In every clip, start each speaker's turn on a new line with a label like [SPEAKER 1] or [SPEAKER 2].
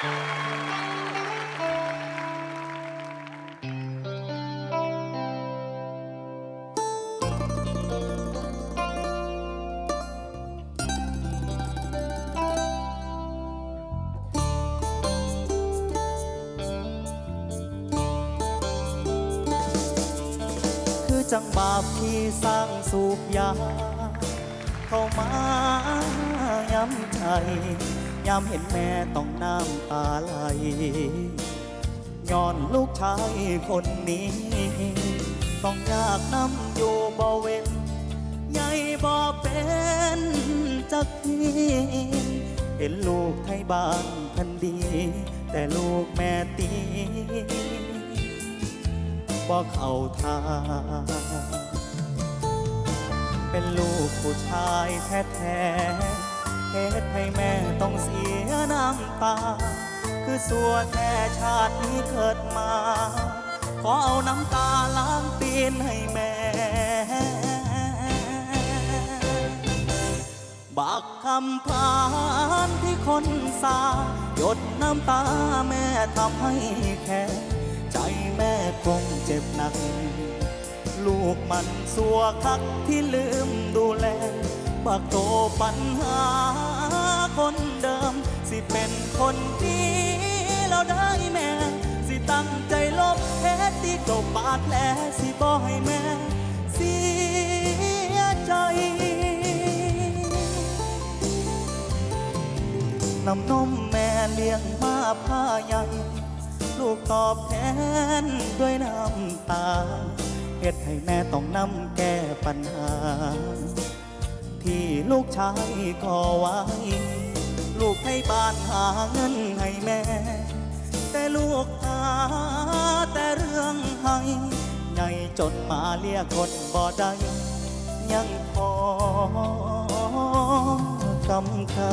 [SPEAKER 1] คือจังบาปที่สร้างสูบยา เข้ามาย้ำใจ ย้ำเห็นแม่ต้องน้ำตาไหลย้อนลูกชายคนนี้ ต้องอยากนำอยู่บ่เว้นใหญ่บ่เป็นจักทีเห็นลูกไทยบ้านพันดี แต่ลูกแม่ตีบ่เข้าทางเป็นลูกผู้ชายแท้ๆ เหตุให้แม่ต้องเสียน้ำตา คือสัวแท้ชาตินี้เกิดมา ขอเอาน้ำตาล้างตีนให้แม่ บักคำพานที่คนสาหยดน้ำตาแม่ทำให้แค่ใจแม่คงเจ็บหนัก ลูกมันสัวคักที่ลืมดูแลบักโตปัญหา คนเดิม สิเป็นคนดีแล้วได้แม่ สิตั้งใจลบเพชรที่กลบบาดแผลสิบ่ให้แม่ เสียใจน้ำนมแม่เลี้ยงมาผ้าใหญ่ลูกตอบแทนด้วยน้ำตาเหตุให้แม่ต้องนำแก้ปัญหา ที่ลูกชายก่อไว้ ลูกให้บ้านหาเงินให้แม่ แต่ลูกหาแต่เรื่องให้ในจนมาเรียกคนบ่ได้ยังพอกำคา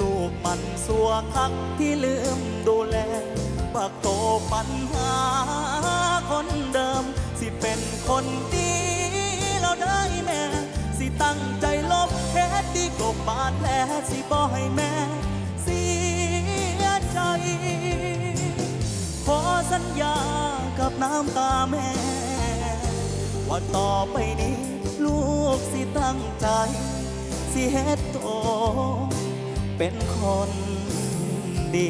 [SPEAKER 1] ลูกมันสัวคักที่ลืมดูแล บักโตปัญหาคนเดิม สิเป็นคนดีแล้วได้แม่ สิตั้งใจลบเพชรที่กบบาดแผลสิบ่ให้แม่ เสียใจ ขอสัญญากับน้ำตาแม่ ว่าต่อไปนี้ ลูกสิตั้งใจ สิเฮ็ดโต เป็นคนดี